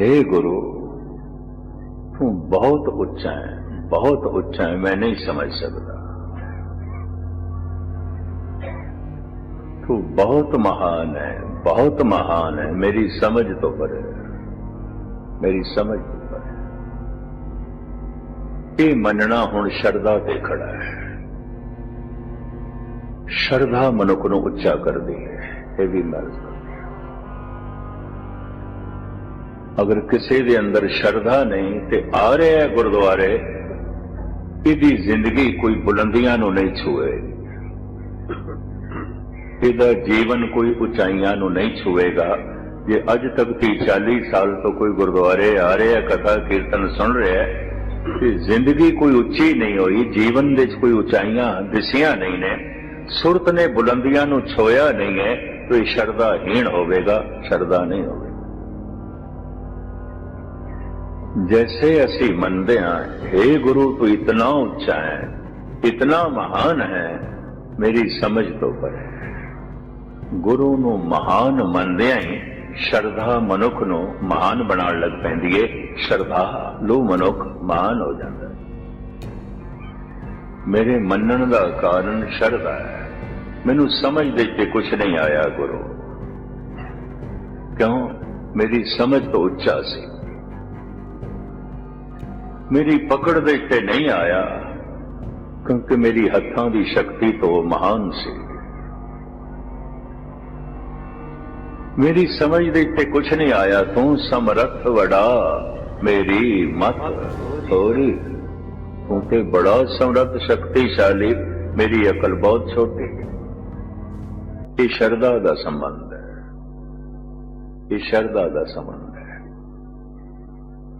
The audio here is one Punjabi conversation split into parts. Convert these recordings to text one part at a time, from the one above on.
हे गुरु तू बहुत ਉੱਚਾ ਹੈ ਬਹੁਤ ਉੱਚਾ ਹੈ ਮੈਂ ਨਹੀਂ ਸਮਝ ਸਕਦਾ ਤੂੰ ਬਹੁਤ ਮਹਾਨ ਹੈ ਬਹੁਤ ਮਹਾਨ ਹੈ ਮੇਰੀ ਸਮਝ ਤੋਂ ਪਰੇ ਹੈ। ਮੇਰੀ ਸਮਝ ਤੋਂ ਪਰੇ ਇਹ ਮੰਨਣਾ ਹੁਣ ਸ਼ਰਧਾ ਤੇ ਖੜਾ ਹੈ ਸ਼ਰਧਾ ਮਨੁੱਖ ਨੂੰ ਉੱਚਾ ਕਰਦੀ ਹੈ ਇਹ ਵੀ ਮਰਜ਼ ਅਗਰ ਕਿਸੇ ਦੇ ਅੰਦਰ ਸ਼ਰਧਾ ਨਹੀਂ ਤੇ ਆ ਰਿਹਾ ਗੁਰਦੁਆਰੇ, ਇਹਦੀ ਜ਼ਿੰਦਗੀ ਕੋਈ ਬੁਲੰਦੀਆਂ ਨੂੰ ਨਹੀਂ ਛੂਏ। ਇਹਦਾ ਜੀਵਨ ਕੋਈ ਉਚਾਈਆਂ ਨੂੰ ਨਹੀਂ ਛੂਏਗਾ। ਜੇ ਅੱਜ ਤੱਕ ਦੀ 40 ਸਾਲ ਤੋਂ ਕੋਈ ਗੁਰਦੁਆਰੇ ਆ ਰਿਹਾ, ਕਥਾ ਕੀਰਤਨ ਸੁਣ ਰਿਹਾ ਤੇ ਜ਼ਿੰਦਗੀ ਕੋਈ ਉੱਚੀ ਨਹੀਂ ਹੋਈ, ਜੀਵਨ ਦੇ ਵਿੱਚ ਕੋਈ ਉਚਾਈਆਂ ਦਿਸੀਆਂ ਨਹੀਂ ਨੇ, ਸੁਰਤ ਨੇ ਬੁਲੰਦੀਆਂ ਨੂੰ ਛੋਇਆ ਨਹੀਂ ਹੈ, ਤਾਂ ਇਹ ਸ਼ਰਧਾਹੀਣ ਹੋਵੇਗਾ, ਸ਼ਰਧਾ ਨਹੀਂ ਹੋਵੇਗਾ। जैसे ਅਸੀਂ ਮੰਨਦੇ ਹਾਂ हे ਗੁਰੂ ਤੂੰ ਇਤਨਾ ਉੱਚਾ ਹੈ ਇਤਨਾ ਮਹਾਨ ਹੈ ਮੇਰੀ ਸਮਝ ਤੋਂ ਪਰੇ ਗੁਰੂ ਨੂੰ ਮਹਾਨ ਮੰਨਦਿਆਂ ਹੀ ਸ਼ਰਧਾ ਮਨੁੱਖ ਨੂੰ ਮਹਾਨ ਬਣਾਉਣ ਲੱਗ ਪੈਂਦੀ ਏ ਸ਼ਰਧਾ ਲੋ ਮਨੁੱਖ ਮਹਾਨ ਹੋ ਜਾਂਦਾ ਹੈ। ਮੇਰੇ ਮੰਨਣ ਦਾ ਕਾਰਨ ਸ਼ਰਧਾ ਹੈ ਮੈਨੂੰ ਸਮਝ ਦੇ ਕੇ ਕੁਝ ਨਹੀਂ ਆਇਆ ਗੁਰੂ ਕਿਉਂ ਮੇਰੀ ਸਮਝ ਤੋਂ ਉੱਚਾ ਸੀ ਮੇਰੀ ਪਕੜ ਦੇ ਤੇ ਨਹੀਂ ਆਇਆ, ਕਿਉਂਕਿ ਮੇਰੀ ਹੱਥਾਂ ਦੀ ਸ਼ਕਤੀ ਤੋਂ ਮਹਾਨ ਸੀ। ਮੇਰੀ ਸਮਝ ਦੇ ਤੇ ਕੁਝ ਨਹੀਂ ਆਇਆ, ਤੂੰ ਸਮਰੱਥ ਵੜਾ ਮੇਰੀ ਮਤ ਥੋੜੀ ਤੂੰ ਤੇ ਬੜਾ ਸਮਰੱਥ ਸ਼ਕਤੀਸ਼ਾਲੀ, ਮੇਰੀ ਅਕਲ ਬਹੁਤ ਛੋਟੀ। ਇਹ ਸ਼ਰਧਾ ਦਾ ਸੰਬੰਧ ਹੈ। ਇਹ ਸ਼ਰਧਾ ਦਾ ਸੰਬੰਧ ਹੈ।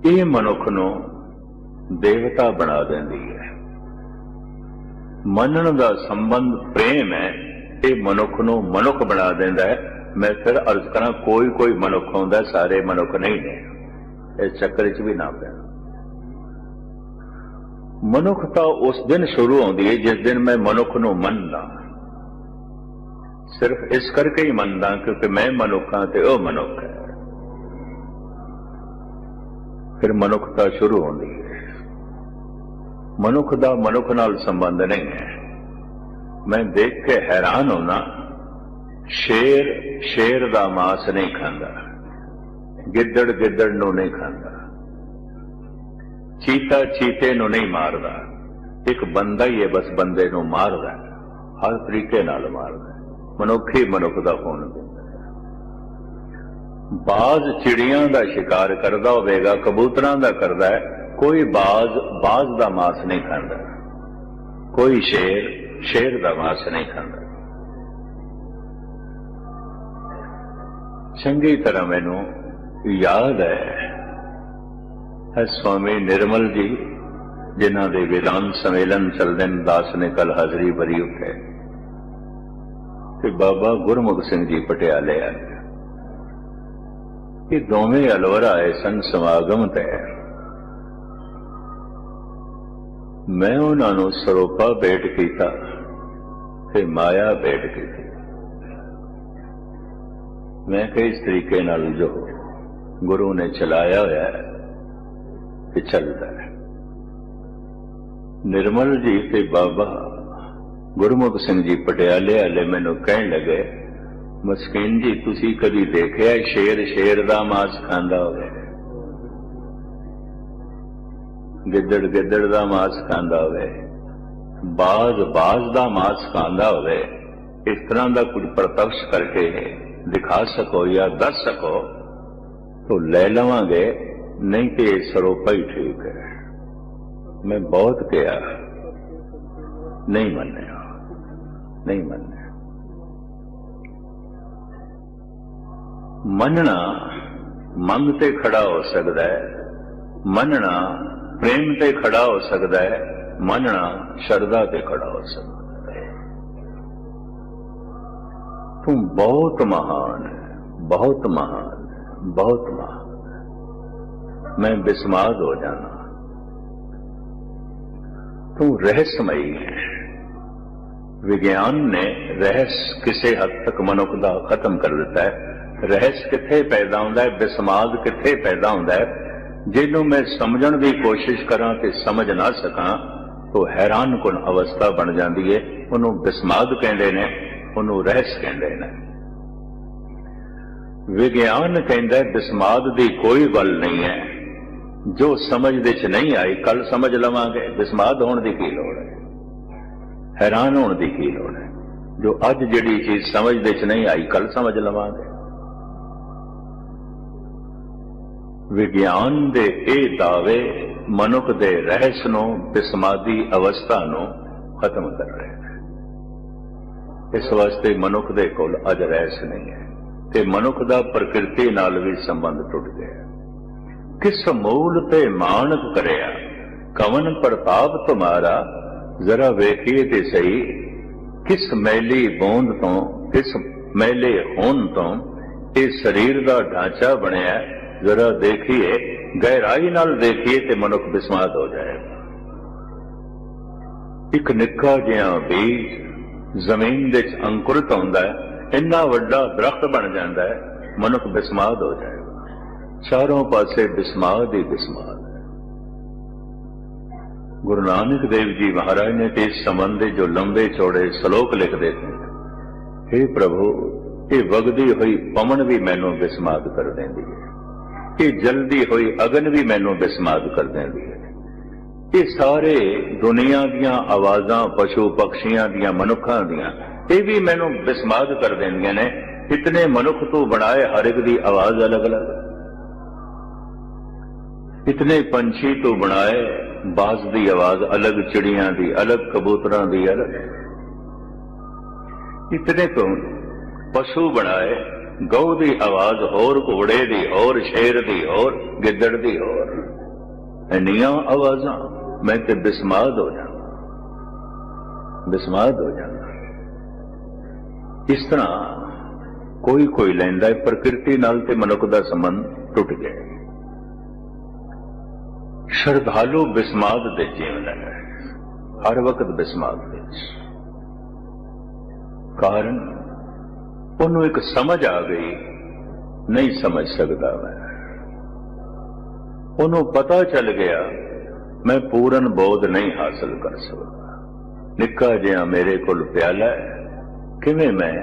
ਇਹ ਮਨੁੱਖ ਨੂੰ ਦੇਵਤਾ ਬਣਾ ਦਿੰਦੀ ਹੈ। ਮੰਨਣ ਦਾ ਸੰਬੰਧ ਪ੍ਰੇਮ ਹੈ, ਇਹ ਮਨੁੱਖ ਨੂੰ ਮਨੁੱਖ ਬਣਾ ਦਿੰਦਾ ਹੈ। ਮੈਂ ਫਿਰ ਅਰਜ਼ ਕਰਾਂ, ਕੋਈ ਕੋਈ ਮਨੁੱਖ ਹੁੰਦਾ ਸਾਰੇ ਮਨੁੱਖ ਨਹੀਂ ਨੇ। ਇਸ ਚੱਕਰ 'ਚ ਵੀ ਨਾ ਪੈਣਾ। ਮਨੁੱਖਤਾ ਉਸ ਦਿਨ ਸ਼ੁਰੂ ਹੁੰਦੀ ਹੈ, ਜਿਸ ਦਿਨ ਮੈਂ ਮਨੁੱਖ ਨੂੰ ਮੰਨਦਾ ਸਿਰਫ ਇਸ ਕਰਕੇ ਹੀ ਮੰਨਦਾ ਕਿਉਂਕਿ ਮੈਂ ਮਨੁੱਖ ਹਾਂ ਤੇ ਉਹ ਮਨੁੱਖ ਹੈ। ਫਿਰ ਮਨੁੱਖਤਾ ਸ਼ੁਰੂ ਹੁੰਦੀ ਹੈ। ਮਨੁੱਖ ਦਾ ਮਨੁੱਖ ਨਾਲ ਸੰਬੰਧ ਨਹੀਂ ਹੈ ਮੈਂ ਦੇਖ ਕੇ ਹੈਰਾਨ ਹੋਣਾ, ਸ਼ੇਰ ਸ਼ੇਰ ਦਾ ਮਾਸ ਨਹੀਂ ਖਾਂਦਾ, ਗਿੱਦੜ ਗਿੱਦੜ ਨੂੰ ਨਹੀਂ ਖਾਂਦਾ ਚੀਤਾ ਚੀਤੇ ਨੂੰ ਨਹੀਂ ਮਾਰਦਾ, ਇੱਕ ਬੰਦਾ ਹੀ ਹੈ, ਬਸ ਬੰਦੇ ਨੂੰ ਮਾਰਦਾ ਹਰ ਤਰੀਕੇ ਨਾਲ ਮਾਰਦਾ ਹੈ। ਮਨੁੱਖ ਹੀ ਮਨੁੱਖ ਦਾ ਹੋਣ ਦਿੰਦਾ ਬਾਜ਼ ਚਿੜੀਆਂ ਦਾ ਸ਼ਿਕਾਰ ਕਰਦਾ ਹੋਵੇਗਾ, ਕਬੂਤਰਾਂ ਦਾ ਕਰਦਾ ਹੈ ਕੋਈ ਬਾਜ਼ ਬਾਜ਼ ਦਾ ਮਾਸ ਨਹੀਂ ਖਾਂਦਾ। ਕੋਈ ਸ਼ੇਰ ਸ਼ੇਰ ਦਾ ਮਾਸ ਨਹੀਂ ਖਾਂਦਾ। ਚੰਗੀ ਤਰ੍ਹਾਂ ਮੈਨੂੰ ਯਾਦ ਹੈ ਹੈ ਸਵਾਮੀ ਨਿਰਮਲ ਜੀ, ਜਿਨ੍ਹਾਂ ਦੇ ਵਿਧਾਨ ਸੰਮੇਲਨ ਚੱਲਦੇ ਨੇ ਦਾਸ ਨੇ ਕੱਲ ਹਾਜ਼ਰੀ ਭਰੀ ਉੱਥੇ। ਤੇ ਬਾਬਾ ਗੁਰਮੁਖ ਸਿੰਘ ਜੀ ਪਟਿਆਲੇ ਆਏ। ਇਹ ਦੋਵੇਂ ਅਲਵਰ ਆਏ ਸਨ ਸਮਾਗਮ ਤੇ। ਮੈਂ ਉਹਨਾਂ ਨੂੰ ਸਰੋਪਾ ਭੇਟ ਕੀਤਾ ਤੇ ਮਾਇਆ ਭੇਟ ਕੀਤੀ। ਮੈਂ ਕਿਸ ਤਰੀਕੇ ਨਾਲ ਜੋ ਗੁਰੂ ਨੇ ਚਲਾਇਆ ਹੋਇਆ ਹੈ ਕਿ ਚੱਲਦਾ ਹੈ। ਨਿਰਮਲ ਜੀ ਤੇ ਬਾਬਾ ਗੁਰਮੁਖ ਸਿੰਘ ਜੀ ਪਟਿਆਲੇ ਵਾਲੇ ਮੈਨੂੰ ਕਹਿਣ ਲੱਗੇ, ਮਸਕੀਨ ਜੀ, ਤੁਸੀਂ ਕਦੀ ਦੇਖਿਆ ਸ਼ੇਰ ਸ਼ੇਰ ਦਾ ਮਾਸ ਖਾਂਦਾ ਹੋਵੇ? ਗਿੱਦੜ ਗਿੱਦੜ ਦਾ ਮਾਸ ਖਾਂਦਾ ਹੋਵੇ, ਬਾਜ਼ ਬਾਜ਼ ਦਾ ਮਾਸ ਖਾਂਦਾ ਹੋਵੇ, ਇਸ ਤਰ੍ਹਾਂ ਦਾ ਕੁਝ ਪ੍ਰਤੱਖ ਕਰਕੇ ਦਿਖਾ ਸਕੋ ਜਾਂ ਦੱਸ ਸਕੋ, ਤਾਂ ਲੈ ਲਵਾਂਗੇ, ਨਹੀਂ ਤੇ ਇਹ ਸਰੋਪਾ ਹੀ ਠੀਕ ਹੈ। ਮੈਂ ਬਹੁਤ ਕਿਹਾ, ਨਹੀਂ ਮੰਨਿਆ ਨਹੀਂ ਮੰਨਿਆ। ਮੰਨਣਾ ਮੰਗ ਤੇ ਖੜਾ ਹੋ ਸਕਦਾ ਹੈ, ਮੰਨਣਾ ਪ੍ਰੇਮ ਤੇ ਖੜਾ ਹੋ ਸਕਦਾ ਹੈ ਮੰਨਣਾ ਸ਼ਰਧਾ ਤੇ ਖੜਾ ਹੋ ਸਕਦਾ ਹੈ ਤੂੰ ਬਹੁਤ ਮਹਾਨ ਹੈ ਬਹੁਤ ਮਹਾਨ ਹੈ, ਬਹੁਤ ਮਹਾਨ ਹੈ। ਮੈਂ ਬਿਸਮਾਦ ਹੋ ਜਾਣਾ ਤੂੰ ਰਹੱਸਮਈ ਹੈ ਵਿਗਿਆਨ ਨੇ ਰਹੱਸ ਕਿਸੇ ਹੱਦ ਤੱਕ ਮਨੁੱਖ ਦਾ ਖਤਮ ਕਰ ਦਿੱਤਾ ਹੈ ਰਹਿਸ ਕਿੱਥੇ ਪੈਦਾ ਹੁੰਦਾ ਹੈ ਬਿਸਮਾਦ ਕਿੱਥੇ ਪੈਦਾ ਹੁੰਦਾ ਹੈ ਜਿਹਨੂੰ ਮੈਂ ਸਮਝਣ ਦੀ ਕੋਸ਼ਿਸ਼ ਕਰਾਂ ਤੇ ਸਮਝ ਨਾ ਸਕਾਂ, ਤਾਂ ਹੈਰਾਨ ਕੁਨ ਅਵਸਥਾ ਬਣ ਜਾਂਦੀ ਹੈ ਉਹਨੂੰ ਬਿਸਮਾਦ ਕਹਿੰਦੇ ਨੇ, ਉਹਨੂੰ ਰਹਿਸ ਕਹਿੰਦੇ ਨੇ। ਵਿਗਿਆਨ ਕਹਿੰਦਾ ਬਿਸਮਾਦ ਦੀ ਕੋਈ ਗੱਲ ਨਹੀਂ ਹੈ। ਜੋ ਸਮਝ ਦੇ ਚ ਨਹੀਂ ਆਈ, ਕੱਲ ਸਮਝ ਲਵਾਂਗੇ। ਬਿਸਮਾਦ ਹੋਣ ਦੀ ਕੀ ਲੋੜ ਹੈ? ਹੈਰਾਨ ਹੋਣ ਦੀ ਕੀ ਲੋੜ ਹੈ? ਜੋ ਅੱਜ ਜਿਹੜੀ ਚੀਜ਼ ਸਮਝ ਦੇ ਚ ਨਹੀਂ ਆਈ, ਕੱਲ ਸਮਝ ਲਵਾਂਗੇ। ਵਿਗਿਆਨ ਦੇ ਇਹ ਦਾਅਵੇ ਮਨੁੱਖ ਦੇ ਰਹਿਸ ਨੂੰ, ਬਿਸਮਾਦੀ ਅਵਸਥਾ ਨੂੰ ਖਤਮ ਕਰ ਰਹੇ ਨੇ। ਇਸ ਵਾਸਤੇ ਮਨੁੱਖ ਦੇ ਕੋਲ ਅਜ ਰਹਿਸ ਨਹੀਂ ਹੈ ਤੇ ਮਨੁੱਖ ਦਾ ਪ੍ਰਕਿਰਤੀ ਨਾਲ ਵੀ ਸੰਬੰਧ ਟੁੱਟ ਗਿਆ। ਕਿਸ ਮੂਲ ਤੇ ਮਾਨਕ ਕਰਿਆ? ਕਵਨ ਪ੍ਰਤਾਪ ਤੁਮਾਰਾ, ਜ਼ਰਾ ਵੇਖੀਏ ਤੇ ਸਹੀ, ਕਿਸ ਮੈਲੀ ਬੂੰਦ ਤੋਂ, ਕਿਸ ਮੈਲੇ ਹੋਣ ਤੋਂ ਇਹ ਸਰੀਰ ਦਾ ਢਾਂਚਾ ਬਣਿਆ ਜ਼ਰਾ ਦੇਖੀਏ, ਗਹਿਰਾਈ ਨਾਲ ਦੇਖੀਏ ਤੇ ਮਨੁੱਖ ਬਿਸਮਾਤ ਹੋ ਜਾਏਗਾ ਇੱਕ ਨਿੱਕਾ ਜਿਹਾ ਬੀਜ ਜ਼ਮੀਨ ਦੇ ਵਿੱਚ ਅੰਕੁਰਿਤ ਹੁੰਦਾ ਹੈ, ਇੰਨਾ ਵੱਡਾ ਦਰਖਤ ਬਣ ਜਾਂਦਾ ਹੈ, ਮਨੁੱਖ ਬਿਸਮਾਤ ਹੋ ਜਾਏਗਾ ਚਾਰੋਂ ਪਾਸੇ ਬਿਸਮਾਤ ਹੀ ਬਿਸਮਾਤ ਗੁਰੂ ਨਾਨਕ ਦੇਵ ਜੀ ਮਹਾਰਾਜ ਨੇ ਤੇ ਇਸ ਸੰਬੰਧ ਦੇ ਜੋ ਲੰਬੇ ਚੌੜੇ ਸ਼ਲੋਕ ਲਿਖਦੇ ਨੇ हे ਪ੍ਰਭੂ, ਇਹ ਵਗਦੀ ਹੋਈ ਪਵਨ ਵੀ ਮੈਨੂੰ ਬਿਸਮਾਤ ਕਰ ਦਿੰਦੀ ਹੈ। ਇਹ ਜਲਦੀ ਹੋਈ ਅਗਨ ਵੀ ਮੈਨੂੰ ਬਿਸਮਾਦ ਕਰ ਦਿੰਦੀ ਹੈ। ਇਹ ਸਾਰੇ ਦੁਨੀਆ ਦੀਆਂ ਆਵਾਜ਼ਾਂ, ਪਸ਼ੂ ਪਕਸ਼ੀਆਂ ਦੀਆਂ, ਮਨੁੱਖਾਂ ਦੀਆਂ, ਇਹ ਵੀ ਮੈਨੂੰ ਬਿਸਮਾਦ ਕਰ ਦਿੰਦੀਆਂ ਨੇ। ਇਤਨੇ ਮਨੁੱਖ ਤੋਂ ਬਣਾਏ ਹਰ ਇੱਕ ਦੀ ਆਵਾਜ਼ ਅਲੱਗ-ਅਲੱਗ। ਇਤਨੇ ਪੰਛੀ ਤੋਂ ਬਣਾਏ ਬਾਜ਼ ਦੀ ਆਵਾਜ਼ ਅਲੱਗ, ਚਿੜੀਆਂ ਦੀ ਅਲੱਗ, ਕਬੂਤਰਾਂ ਦੀ ਅਲੱਗ। ਇਤਨੇ ਤੋਂ ਪਸ਼ੂ ਬਣਾਏ ਗਊ ਦੀ ਆਵਾਜ਼ ਹੋਰ, ਘੋੜੇ ਦੀ ਹੋਰ, ਸ਼ੇਰ ਦੀ ਹੋਰ, ਗਿੱਦੜ ਦੀ ਹੋਰ। ਇੰਨੀਆਂ ਆਵਾਜ਼ਾਂ ਮੈਂ ਤੇ ਬਿਸਮਾਦ ਹੋ ਜਾਵਾਂ ਬਿਸਮਾਦ ਹੋ ਜਾਵਾਂ ਇਸ ਤਰ੍ਹਾਂ ਕੋਈ ਕੋਈ ਲੈਂਦਾ ਹੈ, ਪ੍ਰਕਿਰਤੀ ਨਾਲ ਤੇ ਮਨੁੱਖ ਦਾ ਸੰਬੰਧ ਟੁੱਟ ਗਿਆ ਸ਼ਰਧਾਲੂ ਬਿਸਮਾਦ ਦੇ ਜੀਵਨ ਹੈ। ਹਰ ਵਕਤ ਬਿਸਮਾਦ ਵਿੱਚ। ਕਾਰਨ ਉਹਨੂੰ ਇੱਕ ਸਮਝ ਆ ਗਈ, ਨਹੀਂ ਸਮਝ ਸਕਦਾ ਮੈਂ। ਉਹਨੂੰ ਪਤਾ ਚੱਲ ਗਿਆ, ਮੈਂ ਪੂਰਨ ਬੋਧ ਨਹੀਂ ਹਾਸਲ ਕਰ ਸਕਦਾ। ਨਿੱਕਾ ਜਿਹਾ ਮੇਰੇ ਕੋਲ ਪਿਆਲਾ ਹੈ, ਕਿਵੇਂ ਮੈਂ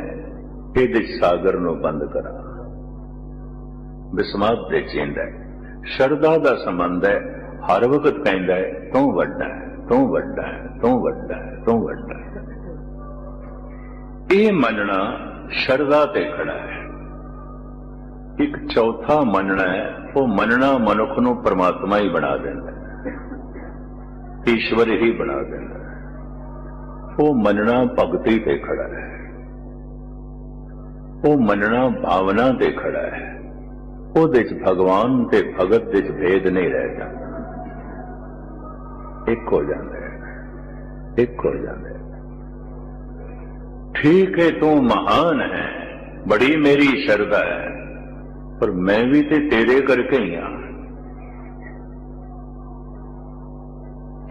ਇਹਦੇ ਸਾਗਰ ਨੂੰ ਬੰਦ ਕਰਾਂ? ਬਿਸਮਾਦ ਦੇ ਚਿੰਦਾ ਸ਼ਰਧਾ ਦਾ ਸੰਬੰਧ ਹੈ, ਹਰ ਵਕਤ ਕਹਿੰਦਾ ਹੈ, ਤੂੰ ਵੱਡਾ ਹੈ, ਤੂੰ ਵੱਡਾ ਹੈ, ਤੂੰ ਵੱਡਾ ਹੈ, ਤੂੰ ਵੱਡਾ ਹੈ। ਇਹ ਮੰਨਣਾ ਸ਼ਰਧਾ ਤੇ ਖੜਾ ਹੈ। ਇੱਕ ਚੌਥਾ ਮੰਨਣਾ ਹੈ, ਉਹ ਮੰਨਣਾ ਮਨੁੱਖ ਨੂੰ ਪਰਮਾਤਮਾ ਹੀ ਬਣਾ ਦਿੰਦਾ ਹੈ। ਈਸ਼ਵਰ ਹੀ ਬਣਾ ਦਿੰਦਾ ਹੈ। ਉਹ ਮੰਨਣਾ ਭਗਤੀ ਤੇ ਖੜਾ ਹੈ। ਉਹ ਮੰਨਣਾ ਭਾਵਨਾ ਤੇ ਖੜਾ ਹੈ। ਉਹਦੇ ਚ ਭਗਵਾਨ ਤੇ ਭਗਤ ਦੇ ਚ ਭੇਦ ਨਹੀਂ ਰਹਿ ਜਾਂਦਾ। ਇੱਕ ਹੋ ਜਾਂਦਾ ਹੈ। ਇੱਕ ਹੋ ਜਾਂਦਾ ਹੈ। ਠੀਕ ਹੈ, ਤੂੰ ਮਹਾਨ ਹੈ, ਬੜੀ ਮੇਰੀ ਸ਼ਰਧਾ ਹੈ, ਪਰ ਮੈਂ ਵੀ ਤੇ ਤੇਰੇ ਕਰਕੇ ਹੀ ਆ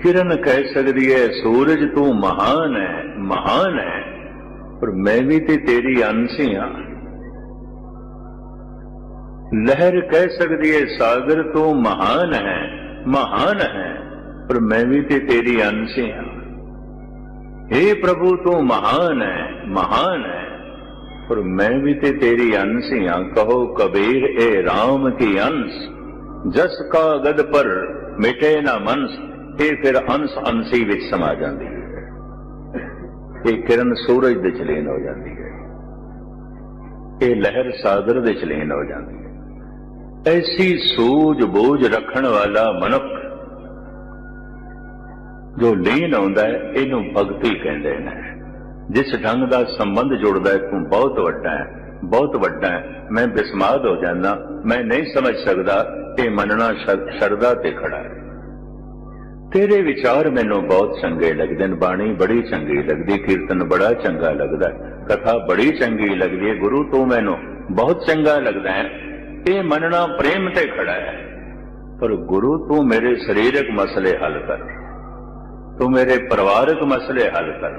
ਕਿਰਨ ਕਹਿ ਸਕਦੀ ਹੈ, ਸੂਰਜ ਤੂੰ ਮਹਾਨ ਹੈ ਮਹਾਨ ਹੈ, ਪਰ ਮੈਂ ਵੀ ਤੇ ਤੇਰੀ ਅੰਸ਼ ਹੀ ਆ ਲਹਿਰ ਕਹਿ ਸਕਦੀ ਹੈ, ਸਾਗਰ ਤੂੰ ਮਹਾਨ ਹੈ ਮਹਾਨ ਹੈ, ਪਰ ਮੈਂ ਵੀ ਤੇ ਤੇਰੀ ਅੰਸ਼ ਹਾਂ। हे ਪ੍ਰਭੂ ਤੂੰ ਮਹਾਨ ਹੈ ਮਹਾਨ ਹੈ। ਪਰ ਮੈਂ ਵੀ ਤੇ ਤੇਰੀ ਅੰਸ਼ ਹਾਂ ਕਹੋ ਕਬੀਰ, ਇਹ RAM ਕੀ ਅੰਸ਼? ਜਸ ਕਾ ਗਦ ਪਰ ਮਿਟੇ ਨਾ ਮਨਸ, ਇਹ ਫਿਰ ਅੰਸ਼ ਅੰਸੀ ਵਿੱਚ ਸਮਾ ਜਾਂਦੀ ਹੈ। ਇਹ ਕਿਰਨ ਸੂਰਜ ਦੇ ਚਲੀਨ ਹੋ ਜਾਂਦੀ ਹੈ। ਇਹ ਲਹਿਰ ਸਾਗਰ ਦੇ ਚਲੀਨ ਹੋ ਜਾਂਦੀ ਹੈ। ਐਸੀ ਸੂਝ ਬੋਝ ਰੱਖਣ ਵਾਲਾ ਮਨੁੱਖ ਜੋ ਲੀਨ ਆਉਂਦਾ ਹੈ, ਇਹਨੂੰ ਭਗਤੀ ਕਹਿੰਦੇ ਨੇ। ਜਿਸ ਢੰਗ ਦਾ ਸੰਬੰਧ ਜੁੜਦਾ ਹੈ, ਤੂੰ ਬਹੁਤ ਵੱਡਾ ਹੈ, ਬਹੁਤ ਵੱਡਾ ਹੈ। ਮੈਂ ਬਿਸਮਾਦ ਹੋ ਜਾਂਦਾ, ਮੈਂ ਨਹੀਂ ਸਮਝ ਸਕਦਾ, ਇਹ ਮੰਨਣਾ ਸ਼ਰ- ਸ਼ਰਧਾ ਤੇ ਖੜਾ ਹੈ। ਤੇਰੇ ਵਿਚਾਰ ਮੈਨੂੰ ਬਹੁਤ ਚੰਗੇ ਲੱਗਦੇ ਨੇ, ਬਾਣੀ ਬੜੀ ਚੰਗੀ ਲੱਗਦੀ, ਕੀਰਤਨ ਬੜਾ ਚੰਗਾ ਲੱਗਦਾ ਕਥਾ ਬੜੀ ਚੰਗੀ ਲੱਗਦੀ ਹੈ, ਗੁਰੂ ਤੂੰ ਮੈਨੂੰ ਬਹੁਤ ਚੰਗਾ ਲੱਗਦਾ ਹੈ। ਇਹ ਮੰਨਣਾ ਪ੍ਰੇਮ ਤੇ ਖੜਾ ਹੈ। ਪਰ ਗੁਰੂ ਤੂੰ ਮੇਰੇ ਸਰੀਰਕ ਮਸਲੇ ਹੱਲ ਕਰ। ਤੂੰ ਮੇਰੇ ਪਰਿਵਾਰਕ ਮਸਲੇ ਹੱਲ ਕਰ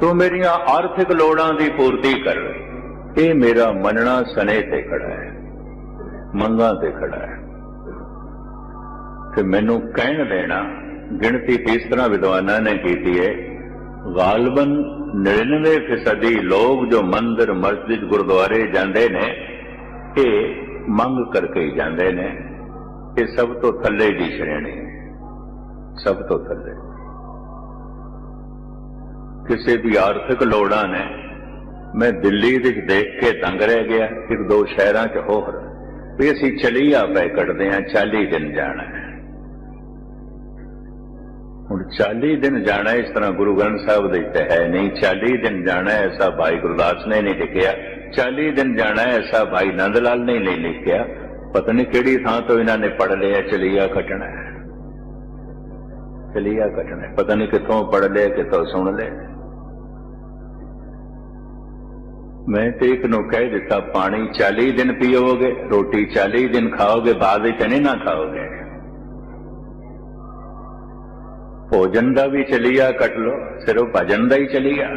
ਤੂੰ ਮੇਰੀਆਂ ਆਰਥਿਕ ਲੋੜਾਂ ਦੀ ਪੂਰਤੀ ਕਰ ਇਹ ਮੇਰਾ ਮੰਨਣਾ ਸਨੇ ਤੇ ਖੜਾ ਹੈ ਮੰਗਾਂ ਤੇ ਖੜਾ ਹੈ। ਤੇ ਮੈਨੂੰ ਕਹਿਣ ਦੇਣਾ, ਗਿਣਤੀ ਇਸ ਤਰ੍ਹਾਂ ਵਿਦਵਾਨਾਂ ਨੇ ਕੀਤੀ ਹੈ, ਗਾਲਬਨ 99 ਫੀਸਦੀ ਲੋਕ ਜੋ ਮੰਦਰ, ਮਸਜਿਦ, ਗੁਰਦੁਆਰੇ ਜਾਂਦੇ ਨੇ, ਇਹ ਮੰਗ ਕਰਕੇ ਜਾਂਦੇ ਨੇ, ਇਹ ਸਭ ਤੋਂ ਥੱਲੇ ਦੀ ਸ਼੍ਰੇਣੀ। ਸਭ ਤੋਂ ਥੱਲੇ। ਕਿਸੇ ਦੀ ਆਰਥਿਕ ਲੋੜਾਂ ਨੇ ਮੈਂ ਦਿੱਲੀ ਵਿੱਚ ਦੇਖ ਕੇ ਤੰਗ ਰਹਿ ਗਿਆ ਇੱਕ ਦੋ ਸ਼ਹਿਰਾਂ 'ਚ ਹੋਰ। ਵੀ ਅਸੀਂ ਚਲੀਆ ਪੈ ਕੱਢਦੇ ਹਾਂ 40 ਦਿਨ ਜਾਣਾ ਹੁਣ 40 ਦਿਨ ਜਾਣਾ ਇਸ ਤਰ੍ਹਾਂ ਗੁਰੂ ਗ੍ਰੰਥ ਸਾਹਿਬ ਦੇ ਵਿੱਚ ਹੈ ਨਹੀਂ। 40 ਦਿਨ ਜਾਣਾ ਐਸਾ ਭਾਈ ਗੁਰਦਾਸ ਨੇ ਨਹੀਂ ਲਿਖਿਆ। 40 ਦਿਨ ਜਾਣਾ ਐਸਾ ਭਾਈ ਨੰਦ ਲਾਲ ਨੇ ਨਹੀਂ ਲਿਖਿਆ। ਪਤਾ ਨਹੀਂ ਕਿਹੜੀ ਥਾਂ ਤੋਂ ਇਹਨਾਂ ਨੇ ਪੜ ਲਿਆ ਚਲੀਆ ਕੱਟਣਾ ਹੈ। ਚਲੀਆ ਕੱਟਣਾ ਹੈ। ਪਤਾ ਨਹੀਂ ਕਿੱਥੋਂ ਪੜ ਲਿਆ, ਕਿੱਥੋਂ ਸੁਣ ਲਿਆ। ਮੈਂ ਤੇ ਇੱਕ ਨੂੰ ਕਹਿ ਦਿੱਤਾ, ਪਾਣੀ 40 ਦਿਨ ਪੀਓਗੇ, ਰੋਟੀ 40 ਦਿਨ ਖਾਓਗੇ, ਬਾਅਦ ਵਿੱਚ ਨਹੀਂ ਨਾ ਖਾਓਗੇ। ਭੋਜਨ ਦਾ ਵੀ ਚਲੀਆ ਕੱਟ ਲੋ ਸਿਰਫ ਭਜਨ ਦਾ ਹੀ ਚਲੀਆ।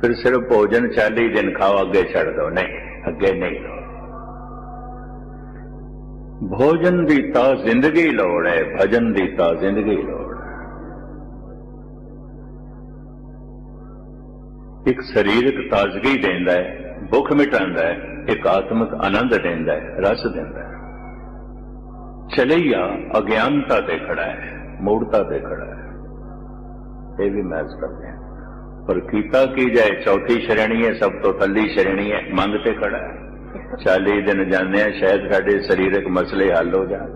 ਫਿਰ ਸਿਰਫ ਭੋਜਨ 40 ਦਿਨ ਖਾਓ, ਅੱਗੇ ਛੱਡ ਦੋ, ਨਹੀਂ, ਅੱਗੇ ਨਹੀਂ ਲੋ ਭੋਜਨ ਦੀ ਤਾਂ ਜ਼ਿੰਦਗੀ ਲੋੜ ਹੈ, ਭਜਨ ਦੀ ਤਾਂ ਜ਼ਿੰਦਗੀ ਲੋੜ ਹੈ। ਇੱਕ ਸਰੀਰਕ ਤਾਜ਼ਗੀ ਦਿੰਦਾ ਹੈ, ਭੁੱਖ ਮਿਟਾਉਂਦਾ ਹੈ, ਇੱਕ ਆਤਮਿਕ ਆਨੰਦ ਦਿੰਦਾ ਹੈ, ਰਸ ਦਿੰਦਾ ਹੈ। ਚਲਈਆ ਅਗਿਆਨਤਾ ਤੇ ਖੜਾ ਹੈ, ਮੂੜਤਾ ਤੇ ਖੜਾ ਹੈ। ਇਹ ਵੀ ਮੈਚ ਕਰਦੇ ਹਾਂ ਪਰ ਕੀਤਾ ਕੀ ਜਾਏ, ਚੌਥੀ ਸ਼੍ਰੇਣੀ ਹੈ, ਸਭ ਤੋਂ ਥੱਲੀ ਸ਼੍ਰੇਣੀ ਹੈ, ਮੰਗ ਤੇ ਖੜਾ ਹੈ। 40 ਦਿਨ ਜਾਂਦੇ ਆ ਸ਼ਾਇਦ ਸਾਡੇ ਸਰੀਰਕ ਮਸਲੇ ਹੱਲ ਹੋ ਜਾਣ।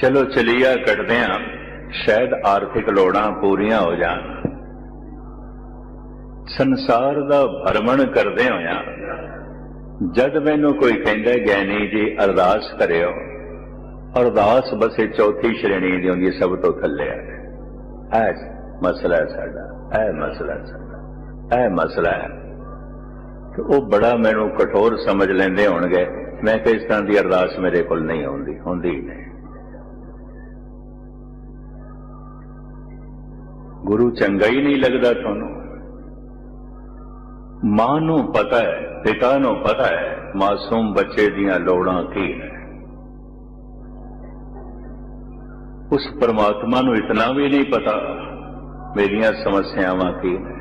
ਚਲੋ ਚਲੀਆ ਕੱਢਦੇ ਆ ਸ਼ਾਇਦ ਆਰਥਿਕ ਲੋੜਾਂ ਪੂਰੀਆਂ ਹੋ ਜਾਣ। ਸੰਸਾਰ ਦਾ ਭਰਮਣ ਕਰਦੇ ਹੋਇਆ ਜਦ ਮੈਨੂੰ ਕੋਈ ਕਹਿੰਦਾ ਗਿਆਨੀ ਜੀ ਅਰਦਾਸ ਕਰਿਓ। ਅਰਦਾਸ ਬਸੇ ਚੌਥੀ ਸ਼੍ਰੇਣੀ ਦੀ ਹੁੰਦੀ ਹੈ, ਸਭ ਤੋਂ ਥੱਲੇ ਆ। ਐ ਮਸਲਾ ਸਾਡਾ ਇਹ ਮਸਲਾ ਸਾਡਾ ਇਹ ਮਸਲਾ ਹੈ। ਉਹ ਬੜਾ ਮੈਨੂੰ ਕਠੋਰ ਸਮਝ ਲੈਂਦੇ ਹੋਣਗੇ। ਮੈਂ ਕਿ ਇਸ ਤਰ੍ਹਾਂ ਦੀ ਅਰਦਾਸ ਮੇਰੇ ਕੋਲ ਨਹੀਂ ਆਉਂਦੀ, ਹੁੰਦੀ ਨਹੀਂ। ਗੁਰੂ ਚੰਗਾ ਹੀ ਨਹੀਂ ਲੱਗਦਾ ਤੁਹਾਨੂੰ। ਮਾਂ ਨੂੰ ਪਤਾ ਹੈ, ਪਿਤਾ ਨੂੰ ਪਤਾ ਹੈ, ਮਾਸੂਮ ਬੱਚੇ ਦੀਆਂ ਲੋੜਾਂ ਕੀ ਨੇ। ਉਸ ਪਰਮਾਤਮਾ ਨੂੰ ਇਤਨਾ ਵੀ ਨਹੀਂ ਪਤਾ ਮੇਰੀਆਂ ਸਮੱਸਿਆਵਾਂ ਕੀ ਨੇ।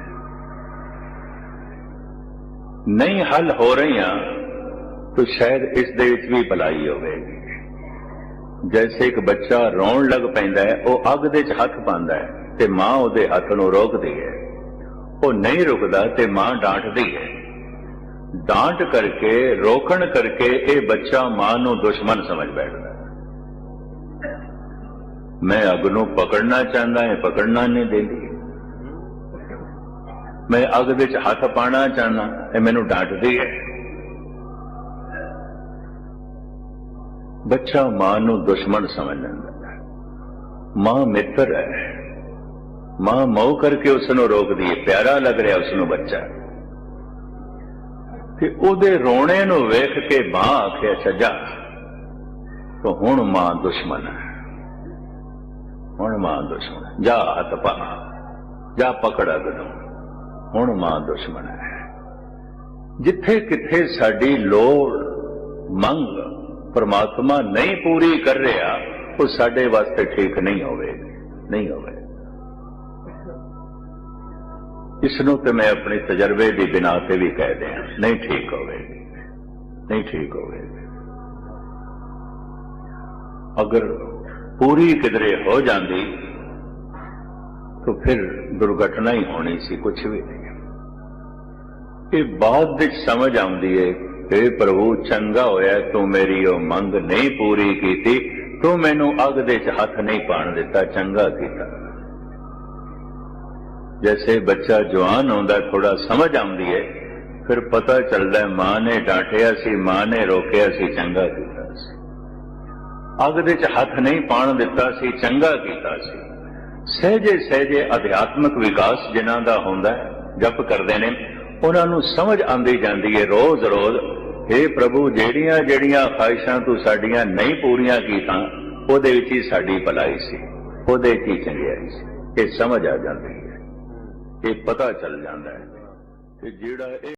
ਨਹੀਂ ਹੱਲ ਹੋ ਰਹੀਆਂ, ਤਾਂ ਸ਼ਾਇਦ ਇਸ ਦੇ ਵਿੱਚ ਵੀ ਭਲਾਈ ਹੋਵੇਗੀ। ਜੈਸੇ ਇੱਕ ਬੱਚਾ ਰੋਣ ਲੱਗ ਪੈਂਦਾ ਹੈ, ਉਹ ਅੱਗ ਦੇ ਚ ਹੱਥ ਪਾਉਂਦਾ ਹੈ ਤੇ ਮਾਂ ਉਹਦੇ ਹੱਥ ਨੂੰ ਰੋਕਦੀ ਹੈ। ਉਹ ਨਹੀਂ ਰੁਕਦਾ ਤੇ ਮਾਂ ਡਾਂਟਦੀ ਹੈ। ਡਾਂਟ ਕਰਕੇ, ਰੋਕਣ ਕਰਕੇ ਇਹ ਬੱਚਾ ਮਾਂ ਨੂੰ ਦੁਸ਼ਮਣ ਸਮਝ ਬੈਠਦਾ ਮੈਂ ਅੱਗ ਨੂੰ ਪਕੜਨਾ ਚਾਹੁੰਦਾ ਹਾਂ, ਪਕੜਨਾ ਨਹੀਂ ਦਿੰਦੀ। ਮੈਂ ਅੱਗ ਵਿੱਚ ਹੱਥ ਪਾਣਾ ਚਾਹੁੰਦਾ ਇਹ ਮੈਨੂੰ ਡਾਂਟਦੀ ਹੈ। ਬੱਚਾ ਮਾਂ ਨੂੰ ਦੁਸ਼ਮਣ ਸਮਝ ਲੈਂਦਾ ਮਾਂ ਮਿੱਤਰ ਹੈ। ਮਾਂ ਮੌ ਕਰਕੇ ਉਸ ਨੂੰ ਰੋਕਦੀ ਹੈ। ਪਿਆਰਾ ਲੱਗ ਰਿਹਾ ਉਸ ਨੂੰ ਬੱਚਾ। ਤੇ ਉਹਦੇ ਰੋਣੇ ਨੂੰ ਵੇਖ ਕੇ ਮਾਂ ਆਖਿਆ ਸਜਾ, ਤਾਂ ਹੁਣ ਮਾਂ ਦੁਸ਼ਮਣ ਹੈ। ਹੁਣ ਮਾਂ ਦੁਸ਼ਮਣ ਜਾ ਹੱਥ ਪਾ। ਜਾ ਪਕੜ ਅਗਨੂੰ ਹੁਣ ਮਾਂ ਦੁਸ਼ਮਣ ਹੈ। ਜਿੱਥੇ ਕਿੱਥੇ ਸਾਡੀ ਲੋੜ, ਮੰਗ ਪਰਮਾਤਮਾ ਨਹੀਂ ਪੂਰੀ ਕਰ ਰਿਹਾ, ਉਹ ਸਾਡੇ ਵਾਸਤੇ ਠੀਕ ਨਹੀਂ ਹੋਵੇਗੀ ਨਹੀਂ ਹੋਵੇ। ਇਸ ਨੂੰ ਤੇ ਮੈਂ ਆਪਣੇ ਤਜਰਬੇ ਦੀ ਬਿਨਾ ਤੇ ਵੀ ਕਹਿ ਦਿਆਂ, ਨਹੀਂ ਠੀਕ ਹੋਵੇਗੀ ਨਹੀਂ ਠੀਕ ਹੋਵੇਗੀ ਅਗਰ ਪੂਰੀ ਕਿਧਰੇ ਹੋ ਜਾਂਦੀ ਤਾਂ ਫਿਰ ਦੁਰਘਟਨਾ ਹੀ ਹੋਣੀ ਸੀ ਕੁਝ ਵੀ ਨਹੀਂ ਇਹ ਬਾਅਦ ਵਿੱਚ ਸਮਝ ਆਉਂਦੀ ਹੈ ਕਿ ਪ੍ਰਭੂ ਚੰਗਾ ਹੋਇਆ ਤੂੰ ਮੇਰੀ ਉਹ ਮੰਗ ਨਹੀਂ ਪੂਰੀ ਕੀਤੀ ਤੂੰ ਮੈਨੂੰ ਅੱਗ ਦੇ ਚ ਹੱਥ ਨਹੀਂ ਪਾਣ ਦਿੱਤਾ ਚੰਗਾ ਕੀਤਾ ਜੈਸੇ ਬੱਚਾ ਜਵਾਨ ਹੁੰਦਾ ਥੋੜਾ ਸਮਝ ਆਉਂਦੀ ਹੈ ਫਿਰ ਪਤਾ ਚੱਲਦਾ ਮਾਂ ਨੇ ਡਾਂਟਿਆ ਸੀ ਮਾਂ ਨੇ ਰੋਕਿਆ ਸੀ ਚੰਗਾ ਕੀਤਾ ਸੀ ਅੱਗ ਦੇ ਚ ਹੱਥ ਨਹੀਂ ਪਾਣ ਦਿੱਤਾ ਸੀ ਚੰਗਾ ਕੀਤਾ ਸੀ ਸਹਿਜੇ ਸਹਿਜੇ ਅਧਿਆਤਮਿਕ ਵਿਕਾਸ ਜਿਨ੍ਹਾਂ ਦਾ ਹੁੰਦਾ ਹੈ, ਜਪ ਕਰਦੇ ਨੇ, ਉਹਨਾਂ ਨੂੰ ਸਮਝ ਆਉਂਦੀ ਜਾਂਦੀ ਹੈ ਰੋਜ਼ ਰੋਜ਼ हे ਪ੍ਰਭੂ, ਜਿਹੜੀਆਂ ਜਿਹੜੀਆਂ ਖਾਹਿਸ਼ਾਂ ਤੂੰ ਸਾਡੀਆਂ ਨਹੀਂ ਪੂਰੀਆਂ ਕੀਤਾਂ, ਉਹਦੇ ਵਿੱਚ ਹੀ ਸਾਡੀ ਭਲਾਈ ਸੀ, ਉਹਦੇ ਵਿੱਚ ਹੀ ਚੰਗਿਆਈ ਸੀ। ਇਹ ਸਮਝ ਆ ਜਾਂਦੀ ਹੈ, ਇਹ ਪਤਾ ਚੱਲ ਜਾਂਦਾ ਹੈ। ਕਿ ਜਿਹੜਾ ਇਹ